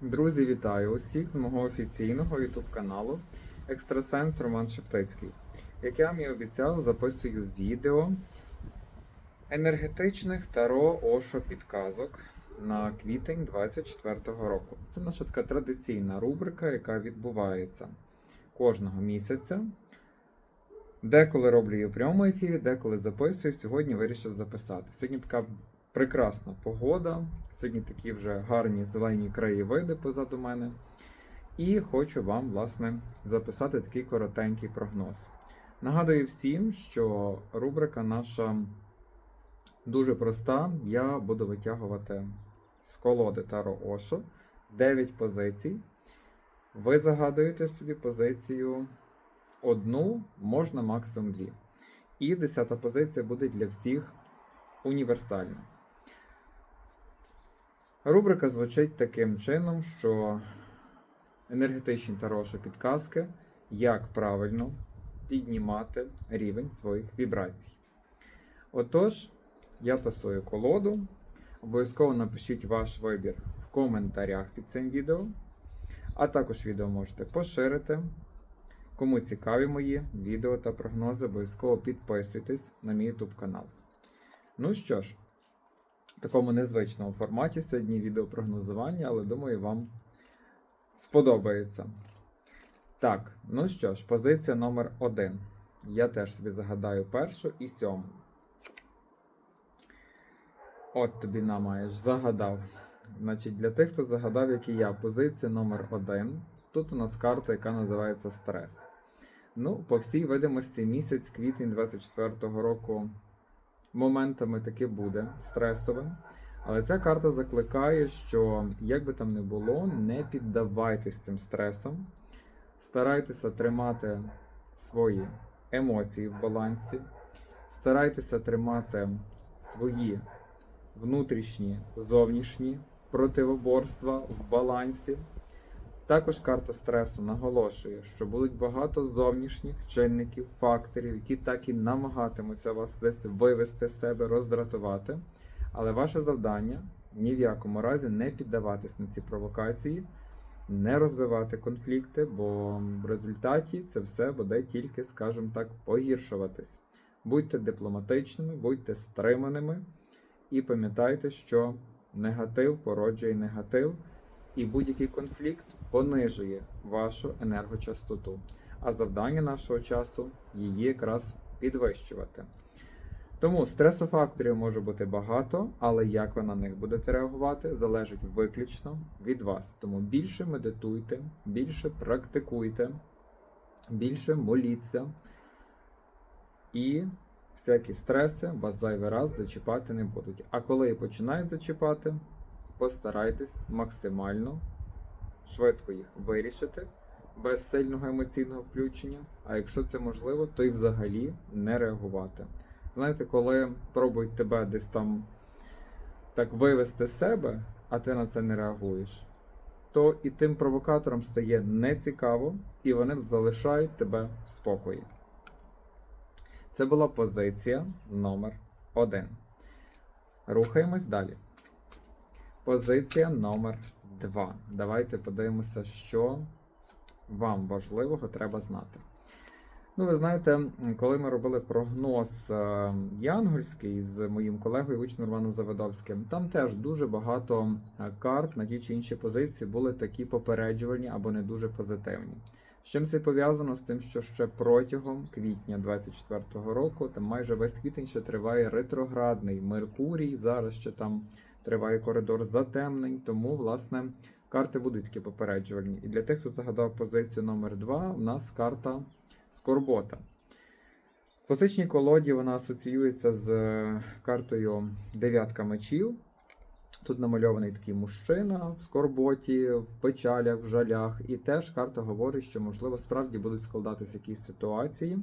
Друзі, вітаю усіх з мого офіційного YouTube каналу Екстрасенс Роман Шептицький. Як я вам і обіцяв, записую відео енергетичних таро Ошо підказок на квітень 24-го року. Це наша така традиційна рубрика, яка відбувається кожного місяця. Деколи роблю її у прямому ефірі, деколи записую. Сьогодні вирішив записати. Сьогодні така прекрасна погода. Сьогодні такі вже гарні зелені краєвиди позаду мене. І хочу вам, власне, записати такий коротенький прогноз. Нагадую всім, що рубрика наша дуже проста. Я буду витягувати з колоди Таро Ошо 9 позицій. Ви загадуєте собі позицію одну, можна максимум дві. І десята позиція буде для всіх універсальна. Рубрика звучить таким чином, що енергетичні та роші підказки, як правильно піднімати рівень своїх вібрацій. Отож, я тасую колоду. Обов'язково напишіть ваш вибір в коментарях під цим відео. А також відео можете поширити. Кому цікаві мої відео та прогнози, обов'язково підписуйтесь на мій YouTube канал. Ну що ж, такому незвичному форматі сьогодні відеопрогнозування, але думаю, вам сподобається. Так, ну що ж, позиція номер один. Я теж собі загадаю першу і сьому. От тобі на маєш, загадав. Значить, для тих, хто загадав, як і я, позиція номер один. Тут у нас карта, яка називається стрес. Ну, по всій видимості, місяць, квітень 24-го року моментами таки буде стресовим. Але ця карта закликає, що як би там не було, не піддавайтесь цим стресам, старайтеся тримати свої емоції в балансі, старайтеся тримати свої внутрішні, зовнішні противоборства в балансі. Також карта стресу наголошує, що будуть багато зовнішніх чинників, факторів, які так і намагатимуться вас десь вивести з себе, роздратувати. Але ваше завдання ні в якому разі не піддаватись на ці провокації, не розвивати конфлікти, бо в результаті це все буде тільки, скажімо так, погіршуватись. Будьте дипломатичними, будьте стриманими і пам'ятайте, що негатив породжує негатив. І будь-який конфлікт понижує вашу енергочастоту. А завдання нашого часу її якраз підвищувати. Тому стресофакторів може бути багато, але як ви на них будете реагувати, залежить виключно від вас. Тому більше медитуйте, більше практикуйте, більше моліться. І всякі стреси вас зайвий раз зачіпати не будуть. А коли починають зачіпати, постарайтесь максимально швидко їх вирішити без сильного емоційного включення. А якщо це можливо, то й взагалі не реагувати. Знаєте, коли пробують тебе десь там так вивести себе, а ти на це не реагуєш, то і тим провокаторам стає нецікаво, і вони залишають тебе в спокої. Це була позиція номер один. Рухаємось далі. Позиція номер 2. Давайте подивимося, що вам важливого треба знати. Ну, ви знаєте, коли ми робили прогноз е, янгольський з моїм колегою учнем Романом Заводовським, там теж дуже багато е, карт на ті чи інші позиції були такі попереджувальні або не дуже позитивні. З чим це пов'язано з тим, що ще протягом квітня 24-го року, там майже весь квітень ще триває ретроградний Меркурій. Зараз ще там триває коридор затемнень, тому, власне, карти будуть такі попереджувальні. І для тих, хто загадав позицію номер 2 у нас карта Скорбота. В класичній колоді вона асоціюється з е, картою дев'ятка мечів. Тут намальований такий мужчина в скорботі, в печалях, в жалях. І теж карта говорить, що, можливо, справді будуть складатися якісь ситуації,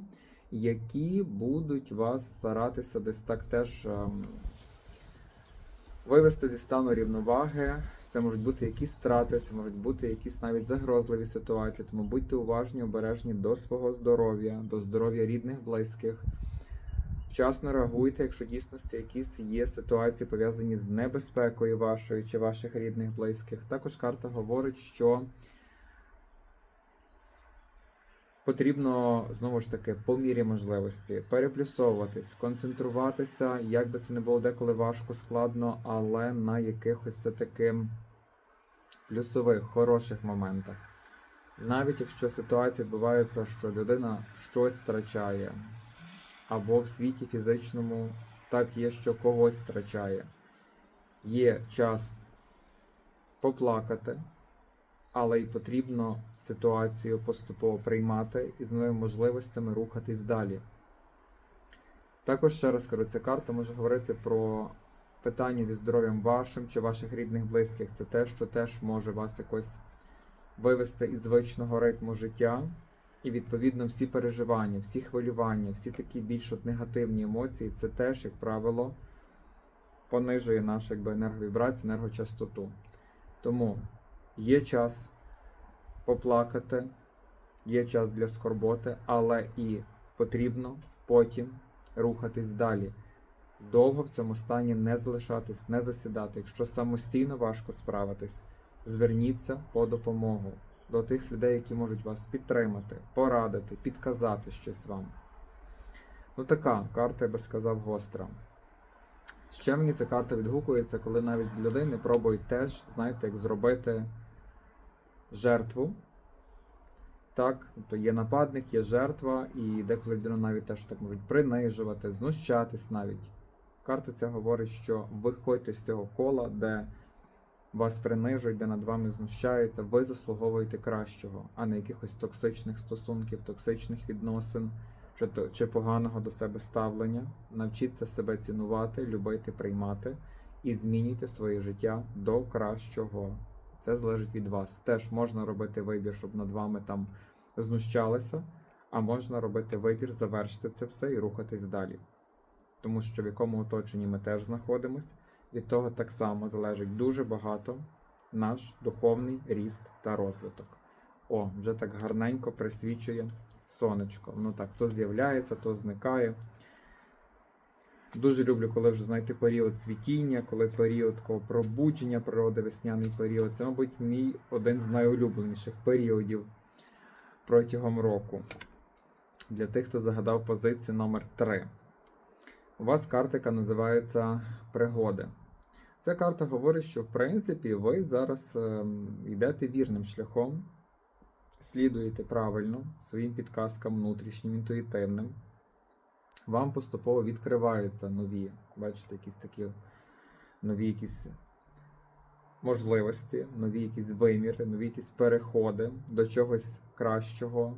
які будуть вас старатися десь так теж ем, вивести зі стану рівноваги. Це можуть бути якісь втрати, це можуть бути якісь навіть загрозливі ситуації. Тому будьте уважні, обережні до свого здоров'я, до здоров'я рідних, близьких. Вчасно реагуйте, якщо дійсності якісь є ситуації пов'язані з небезпекою вашої чи ваших рідних близьких. Також карта говорить, що потрібно знову ж таки по мірі можливості переплюсовуватись, концентруватися, як би це не було деколи важко, складно, але на якихось все-таки плюсових, хороших моментах. Навіть якщо ситуація відбувається, що людина щось втрачає, або в світі фізичному так є, що когось втрачає. Є час поплакати, але й потрібно ситуацію поступово приймати і з новими можливостями рухатись далі. Також ще раз кажу, ця карта може говорити про питання зі здоров'ям вашим чи ваших рідних близьких. Це те, що теж може вас якось вивести із звичного ритму життя. І відповідно всі переживання, всі хвилювання, всі такі більш от негативні емоції, це теж, як правило, понижує нашу енерговібрацію, енергочастоту. Тому є час поплакати, є час для скорботи, але і потрібно потім рухатись далі. Довго в цьому стані не залишатись, не засідати. Якщо самостійно важко справитись, зверніться по допомогу до тих людей, які можуть вас підтримати, порадити, підказати щось вам. Ну, така карта, я би сказав, гостра. Ще мені ця карта відгукується, коли навіть з людини пробують теж, знаєте, як зробити жертву. Так, тобто є нападник, є жертва, і деколи людину навіть теж так можуть принижувати, знущатись навіть. Карта ця говорить, що виходьте з цього кола, де вас принижують, де над вами знущаються, ви заслуговуєте кращого, а не якихось токсичних стосунків, токсичних відносин чи, чи поганого до себе ставлення. Навчіться себе цінувати, любити, приймати і змінюйте своє життя до кращого. Це залежить від вас. Теж можна робити вибір, щоб над вами там знущалися, а можна робити вибір, завершити це все і рухатись далі. Тому що в якому оточенні ми теж знаходимось, від того так само залежить дуже багато наш духовний ріст та розвиток. О, вже так гарненько присвічує сонечко. Воно так то з'являється, то зникає. Дуже люблю, коли вже знаєте період цвітіння, коли період пробудження природи, весняний період. Це, мабуть, мій один з найулюбленіших періодів протягом року. Для тих, хто загадав позицію номер 3 У вас карта, яка називається Пригоди. Ця карта говорить, що в принципі ви зараз ем, йдете вірним шляхом, слідуєте правильно своїм підказкам внутрішнім, інтуїтивним. Вам поступово відкриваються нові, бачите, якісь такі нові якісь можливості, нові якісь виміри, нові якісь переходи до чогось кращого,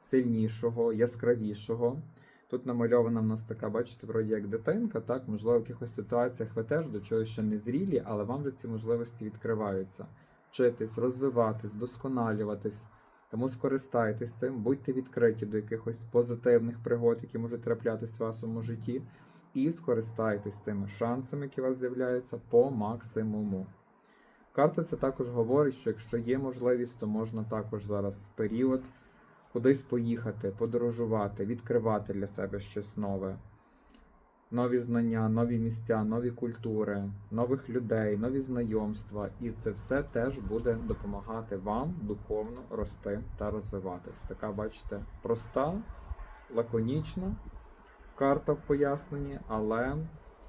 сильнішого, яскравішого. Тут намальована в нас така, бачите, вроді як дитинка, так, можливо, в якихось ситуаціях ви теж до чогось ще не зрілі, але вам вже ці можливості відкриваються. Вчитись, розвиватись, досконалюватись. Тому скористайтесь цим, будьте відкриті до якихось позитивних пригод, які можуть траплятися в вашому житті, і скористайтесь цими шансами, які у вас з'являються, по максимуму. Карта це також говорить, що якщо є можливість, то можна також зараз період кудись поїхати, подорожувати, відкривати для себе щось нове. Нові знання, нові місця, нові культури, нових людей, нові знайомства. І це все теж буде допомагати вам духовно рости та розвиватись. Така, бачите, проста, лаконічна карта в поясненні, але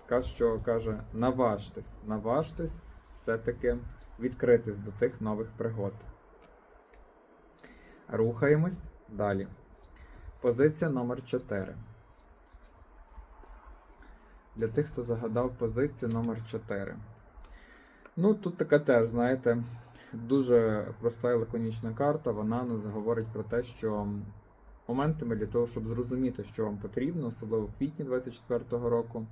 така, що каже: наважтесь, наважтесь все-таки відкритись до тих нових пригод. Рухаємось далі. Позиція номер 4. Для тих, хто загадав позицію номер 4. Ну, тут така теж, знаєте, дуже проста і лаконічна карта. Вона нас говорить про те, що моментами для того, щоб зрозуміти, що вам потрібно, особливо в квітні 2024 року,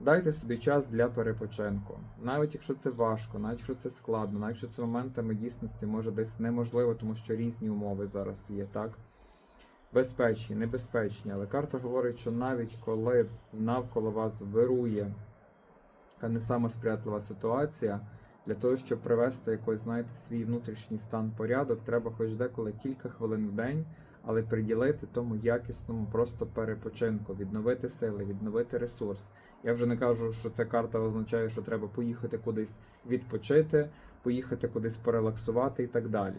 дайте собі час для перепочинку. Навіть якщо це важко, навіть якщо це складно, навіть якщо це моментами дійсності може десь неможливо, тому що різні умови зараз є, так? Безпечні, небезпечні, але карта говорить, що навіть коли навколо вас вирує така не сама сприятлива ситуація, для того, щоб привести якось, знаєте, свій внутрішній стан порядок, треба хоч деколи кілька хвилин в день, але приділити тому якісному просто перепочинку, відновити сили, відновити ресурс. Я вже не кажу, що ця карта означає, що треба поїхати кудись відпочити, поїхати кудись порелаксувати і так далі.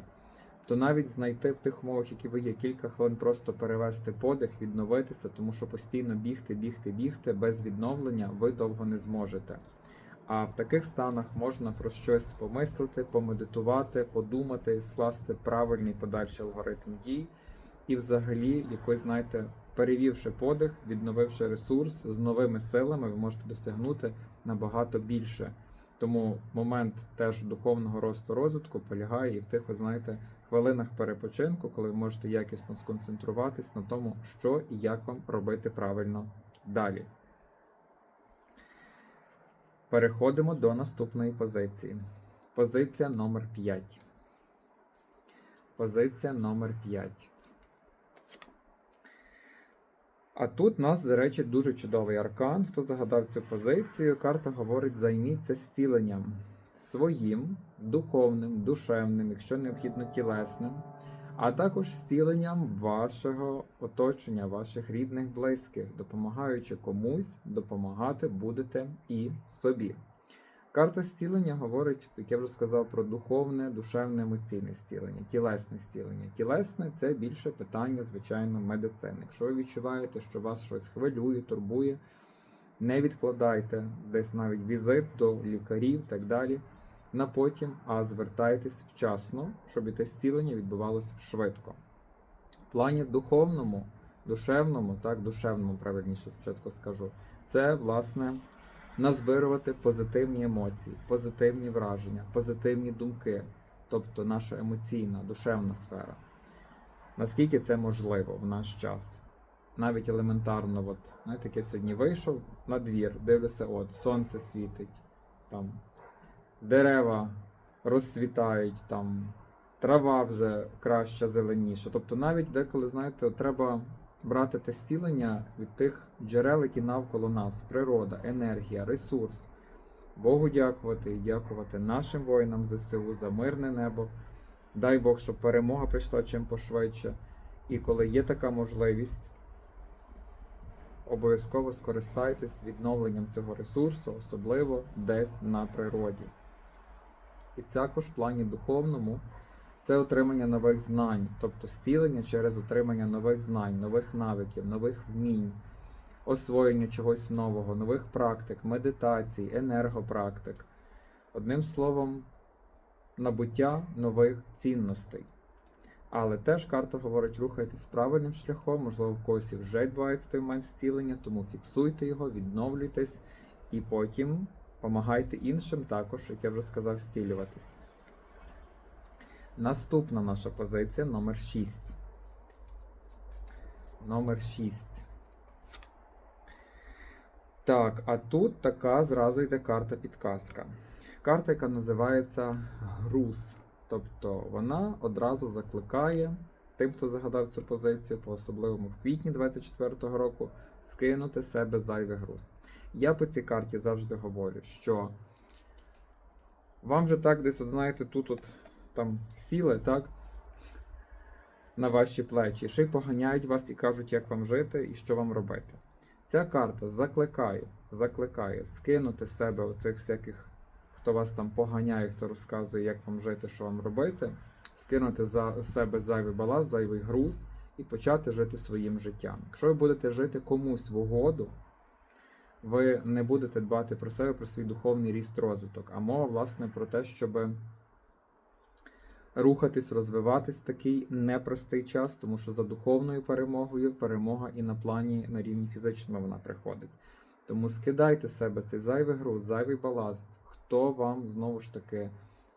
То навіть знайти в тих умовах, які ви є, кілька хвилин просто перевести подих, відновитися, тому що постійно бігти, бігти, бігти без відновлення ви довго не зможете. А в таких станах можна про щось помислити, помедитувати, подумати, скласти правильний подальший алгоритм дій, і взагалі, якось, знаєте, перевівши подих, відновивши ресурс з новими силами, ви можете досягнути набагато більше. Тому момент теж духовного росту розвитку полягає і в тих, знаєте, хвилинах перепочинку, коли ви можете якісно сконцентруватись на тому, що і як вам робити правильно далі. Переходимо до наступної позиції. Позиція номер 5. Позиція номер 5. А тут у нас, до речі, дуже чудовий аркан. Хто загадав цю позицію, карта говорить: займіться зціленням своїм, духовним, душевним, якщо необхідно тілесним, а також зціленням вашого оточення, ваших рідних, близьких, допомагаючи комусь, допомагати будете і собі. Карта зцілення говорить, як я вже сказав, про духовне, душевне, емоційне зцілення, тілесне зцілення. Тілесне це більше питання, звичайно, медицини. Якщо ви відчуваєте, що вас щось хвилює, турбує, не відкладайте десь навіть візит до лікарів і так далі. На потім, а звертайтесь вчасно, щоб і те зцілення відбувалося швидко. В плані духовному, душевному, так, душевному, правильніше спочатку скажу, це, власне, назбирувати позитивні емоції, позитивні враження, позитивні думки, тобто наша емоційна, душевна сфера. Наскільки це можливо в наш час? Навіть елементарно, от, знаєте, я сьогодні вийшов на двір, дивлюся, от, сонце світить, там, дерева розцвітають, там, трава вже краща, зеленіша. Тобто навіть деколи, знаєте, треба брати те зцілення від тих джерел, які навколо нас: природа, енергія, ресурс. Богу дякувати і дякувати нашим воїнам ЗСУ за мирне небо. Дай Бог, щоб перемога прийшла чим пошвидше. І коли є така можливість, обов'язково скористайтесь відновленням цього ресурсу, особливо десь на природі. І також в плані духовному це отримання нових знань, тобто зцілення через отримання нових знань, нових навиків, нових вмінь, освоєння чогось нового, нових практик, медитацій, енергопрактик. Одним словом, набуття нових цінностей. Але теж карта говорить, рухайтесь правильним шляхом, можливо, в когось вже відбувається той момент зцілення, тому фіксуйте його, відновлюйтесь і потім допомагайте іншим також, як я вже сказав, зцілюватись. Наступна наша позиція номер 6. Номер 6. Так, а тут така зразу йде карта підказка. Карта, яка називається груз. Тобто вона одразу закликає тим, хто загадав цю позицію, по особливому в квітні 24-го року, скинути себе зайвий груз. Я по цій карті завжди говорю, що вам же так десь, от знаєте, тут от там сіли, так? На ваші плечі, ще й поганяють вас і кажуть, як вам жити і що вам робити. Ця карта закликає, закликає скинути з себе оцих всяких, хто вас там поганяє, хто розказує, як вам жити, що вам робити, скинути за себе зайвий баласт, зайвий груз і почати жити своїм життям. Якщо ви будете жити комусь в угоду, ви не будете дбати про себе, про свій духовний ріст розвиток. А мова, власне, про те, щоб рухатись, розвиватись в такий непростий час, тому що за духовною перемогою перемога і на плані на рівні фізичному вона приходить. Тому скидайте себе цей зайвий груз, зайвий баласт, хто вам знову ж таки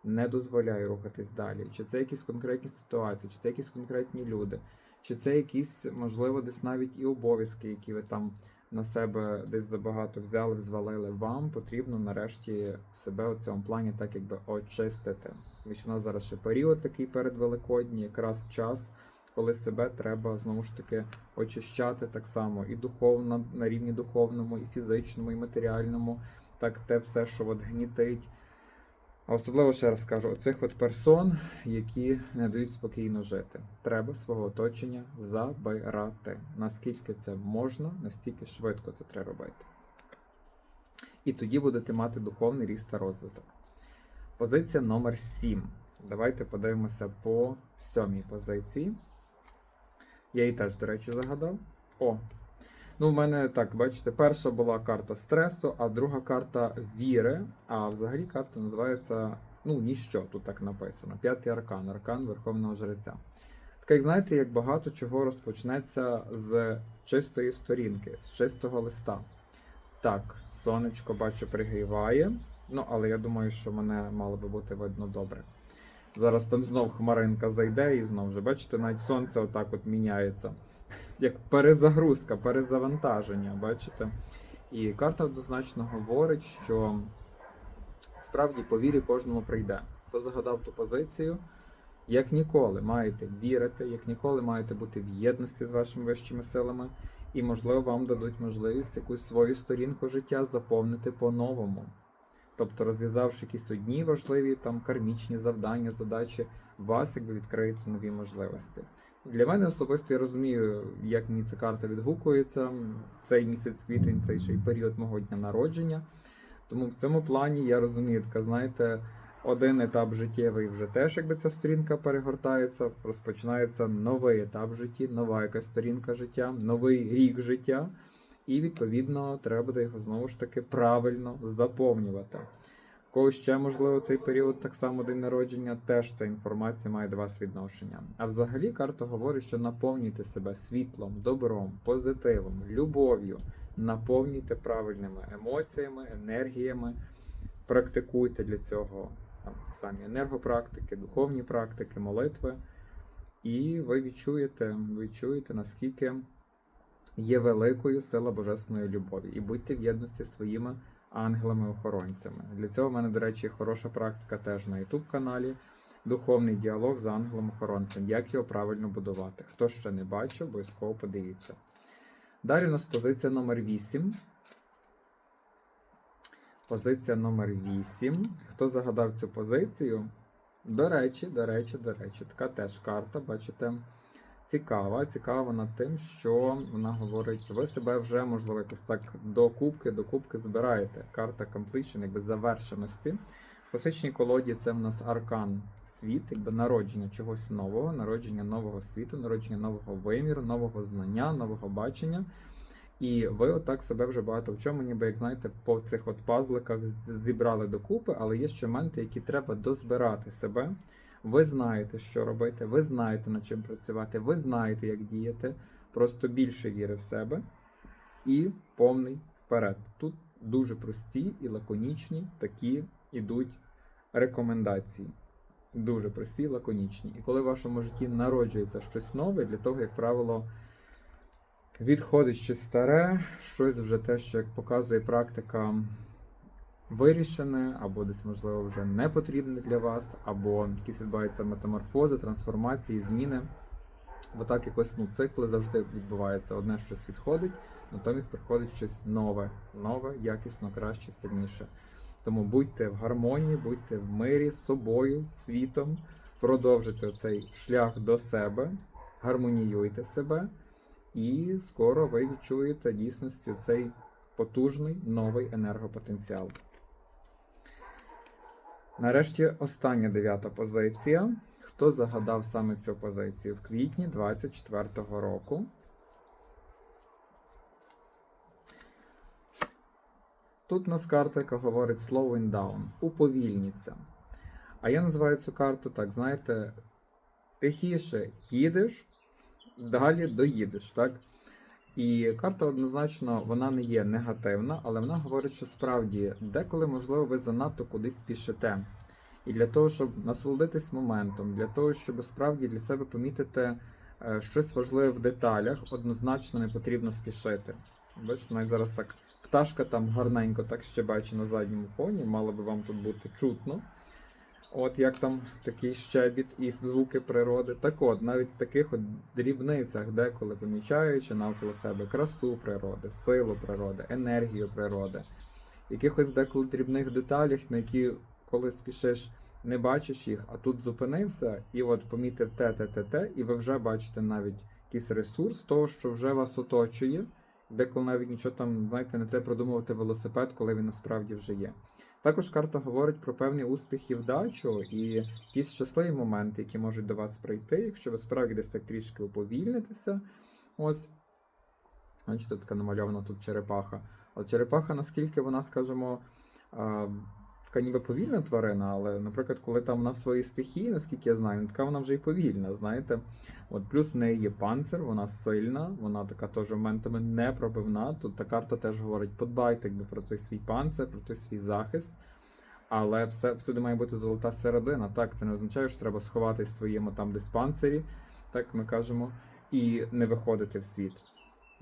не дозволяє рухатись далі. Чи це якісь конкретні ситуації, чи це якісь конкретні люди, чи це якісь, можливо, десь навіть і обов'язки, які ви там на себе десь забагато взяли, взвалили. Вам потрібно нарешті себе у цьому плані так якби очистити. Тому що в нас зараз ще період такий перед Великодні, якраз час, коли себе треба знову ж таки очищати так само і духовно, на рівні духовному, і фізичному, і матеріальному. Так те все, що от гнітить, А особливо ще раз кажу, оцих от персон, які не дають спокійно жити. Треба свого оточення забирати. Наскільки це можна, настільки швидко це треба робити. І тоді будете мати духовний ріст та розвиток. Позиція номер 7. Давайте подивимося по сьомій позиції. Я її теж, до речі, загадав. О! Ну, в мене так, бачите, перша була карта стресу, а друга карта віри. А взагалі карта називається ну, ніщо, тут так написано. П'ятий аркан, аркан Верховного Жреця. Так як знаєте, як багато чого розпочнеться з чистої сторінки, з чистого листа. Так, сонечко, бачу, пригріває. Ну, але я думаю, що мене мало би бути видно добре. Зараз там знов хмаринка зайде і знов вже, бачите, навіть сонце отак от міняється. Як перезагрузка, перезавантаження, бачите? І карта однозначно говорить, що справді по вірі кожному прийде. Хто загадав ту позицію, як ніколи маєте вірити, як ніколи маєте бути в єдності з вашими вищими силами, і, можливо, вам дадуть можливість якусь свою сторінку життя заповнити по-новому. Тобто, розв'язавши якісь одні важливі там кармічні завдання, задачі, у вас якби відкриються нові можливості. Для мене особисто я розумію, як мені ця карта відгукується. Цей місяць квітень, цей ще й період мого дня народження. Тому в цьому плані я розумію, така, знаєте, один етап життєвий вже теж, якби ця сторінка перегортається, розпочинається новий етап в житті, нова якась сторінка життя, новий рік життя. І відповідно треба буде його знову ж таки правильно заповнювати. Когось ще, можливо, цей період так само день народження, теж ця інформація має до вас відношення. А взагалі карта говорить, що наповнюйте себе світлом, добром, позитивом, любов'ю, наповнюйте правильними емоціями, енергіями, практикуйте для цього там ті самі енергопрактики, духовні практики, молитви. І ви відчуєте, відчуєте, наскільки є великою сила божественної любові. І будьте в єдності зі своїми ангелами-охоронцями. Для цього в мене, до речі, хороша практика теж на YouTube каналі. Духовний діалог з ангелом-охоронцем. Як його правильно будувати? Хто ще не бачив, обов'язково подивіться. Далі у нас позиція номер 8. Позиція номер 8. Хто загадав цю позицію? До речі, до речі, до речі, така теж карта, бачите, цікава. Цікава вона тим, що вона говорить, ви себе вже, можливо, якось так до кубки, до кубки збираєте. Карта completion, якби завершеності. В класичній колоді це в нас аркан світ, якби народження чогось нового, народження нового світу, народження нового виміру, нового знання, нового бачення. І ви отак себе вже багато в чому, ніби як знаєте, по цих от пазликах зібрали докупи, але є ще моменти, які треба дозбирати себе. Ви знаєте, що робити, ви знаєте, над чим працювати, ви знаєте, як діяти. Просто більше віри в себе і повний вперед. Тут дуже прості і лаконічні такі ідуть рекомендації. Дуже прості, лаконічні. І коли в вашому житті народжується щось нове, для того, як правило, відходить щось старе, щось вже те, що як показує практика, вирішене, або десь, можливо, вже не потрібне для вас, або якісь відбуваються метаморфози, трансформації, зміни. Бо так якось ну, цикли завжди відбуваються. Одне щось відходить, натомість приходить щось нове, нове, якісно, краще, сильніше. Тому будьте в гармонії, будьте в мирі з собою, з світом, продовжуйте цей шлях до себе, гармоніюйте себе, і скоро ви відчуєте дійсності цей потужний новий енергопотенціал. Нарешті остання дев'ята позиція. Хто загадав саме цю позицію в квітні 24-го року? Тут у нас карта, яка говорить slowing down, уповільніться. А я називаю цю карту так, знаєте, тихіше їдеш, далі доїдеш, так? І карта однозначно вона не є негативна, але вона говорить, що справді деколи, можливо, ви занадто кудись спішите. І для того, щоб насолодитись моментом, для того, щоб справді для себе помітити е, щось важливе в деталях, однозначно не потрібно спішити. Бачите, навіть зараз так пташка там гарненько так щебече на задньому фоні, мало би вам тут бути чутно. От як там такий щебіт і звуки природи. Так от, навіть в таких от дрібницях, деколи помічаючи навколо себе красу природи, силу природи, енергію природи, якихось деколи дрібних деталях, на які коли спішиш, не бачиш їх, а тут зупинився і от помітив те, те, те, те, і ви вже бачите навіть якийсь ресурс того, що вже вас оточує. Деколи навіть нічого там, знаєте, не треба продумувати велосипед, коли він насправді вже є. Також карта говорить про певний успіх і вдачу, і якісь щасливі моменти, які можуть до вас прийти, якщо ви справді десь так трішки уповільнитеся. Ось. Бачите, така намальована тут черепаха. Але черепаха, наскільки вона, скажімо, така ніби повільна тварина, але, наприклад, коли там вона в своїй стихії, наскільки я знаю, така вона вже і повільна, знаєте. От плюс в неї є панцир, вона сильна, вона така теж моментами непробивна. Тут та карта теж говорить: подбайте якби, про той свій панцир, про той свій захист. Але все всюди має бути золота середина. Так, це не означає, що треба сховатись в своєму там десь панцирі, так ми кажемо, і не виходити в світ.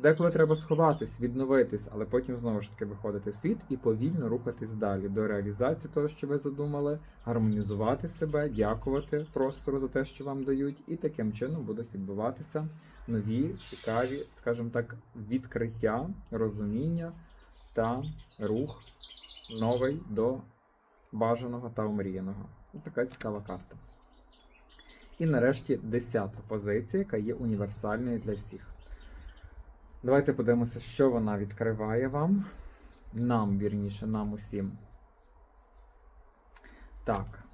Деколи треба сховатись, відновитись, але потім знову ж таки виходити в світ і повільно рухатись далі до реалізації того, що ви задумали, гармонізувати себе, дякувати простору за те, що вам дають, і таким чином будуть відбуватися нові, цікаві, скажімо так, відкриття, розуміння та рух новий до бажаного та омріяного. Така цікава карта. І нарешті десята позиція, яка є універсальною для всіх. Давайте подивимося, що вона відкриває вам. Нам, вірніше, нам усім. Так.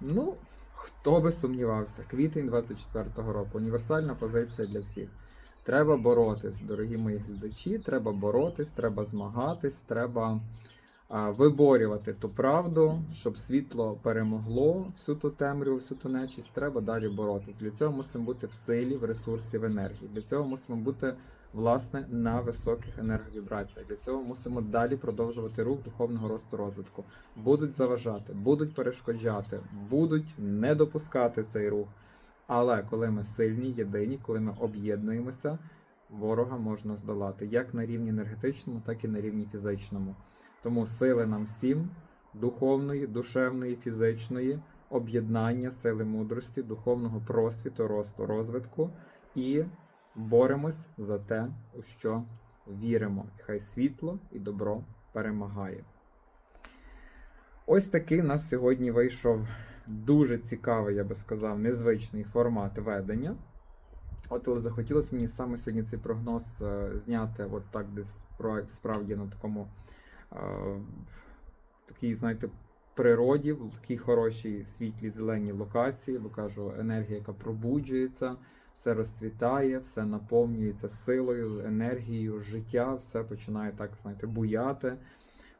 Ну, хто би сумнівався, квітень 24-го року. Універсальна позиція для всіх. Треба боротись, дорогі мої глядачі. Треба боротись, треба змагатись, треба а, виборювати ту правду, щоб світло перемогло всю ту темряву, всю ту нечість. Треба далі боротись. Для цього мусимо бути в силі, в ресурсі, в енергії. Для цього мусимо бути власне на високих енерговібраціях. Для цього мусимо далі продовжувати рух духовного росту розвитку. Будуть заважати, будуть перешкоджати, будуть не допускати цей рух. Але коли ми сильні, єдині, коли ми об'єднуємося, ворога можна здолати як на рівні енергетичному, так і на рівні фізичному. Тому сили нам всім духовної, душевної, фізичної, об'єднання, сили мудрості, духовного просвіту, росту, розвитку і боремось за те, у що віримо. Хай світло і добро перемагає. Ось такий у нас сьогодні вийшов дуже цікавий, я би сказав, незвичний формат ведення. От, але захотілося мені саме сьогодні цей прогноз е, зняти, от так, десь справді на такому е, такій, знаєте, природі, в такій хорошій світлій зеленій локації, бо кажу, енергія, яка пробуджується, все розцвітає, все наповнюється силою, енергією, життя, все починає так, знаєте, буяти,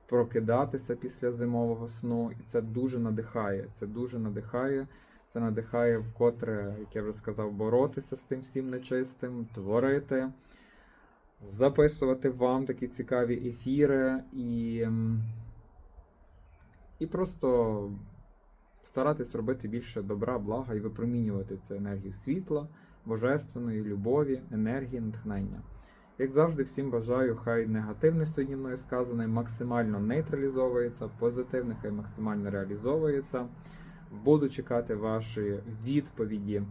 прокидатися після зимового сну. І це дуже надихає. Це дуже надихає. Це надихає вкотре, як я вже сказав, боротися з тим всім нечистим, творити, записувати вам такі цікаві ефіри і, і просто старатись робити більше добра, блага і випромінювати цю енергію світла, божественної, любові, енергії, натхнення. Як завжди, всім бажаю, хай негативне сьогодні мною сказане максимально нейтралізовується, позитивне хай максимально реалізовується. Буду чекати ваші відповіді.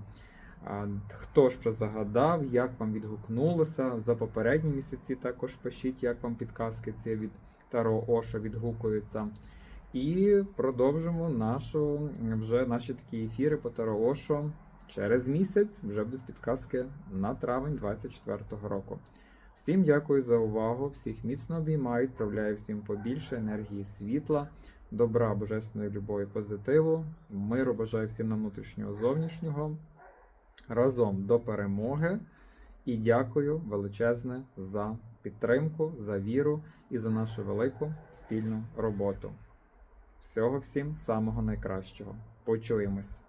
Хто що загадав, як вам відгукнулося. За попередні місяці також пишіть, як вам підказки ці від Таро Ошо відгукуються. І продовжимо нашу, вже наші такі ефіри по Тароошо Через місяць вже будуть підказки на травень 2024 року. Всім дякую за увагу, всіх міцно обіймаю, відправляю всім побільше енергії світла, добра, божественної любові, позитиву, миру бажаю всім на внутрішнього зовнішнього. Разом до перемоги. І дякую величезне за підтримку, за віру і за нашу велику спільну роботу. Всього всім самого найкращого. Почуємось!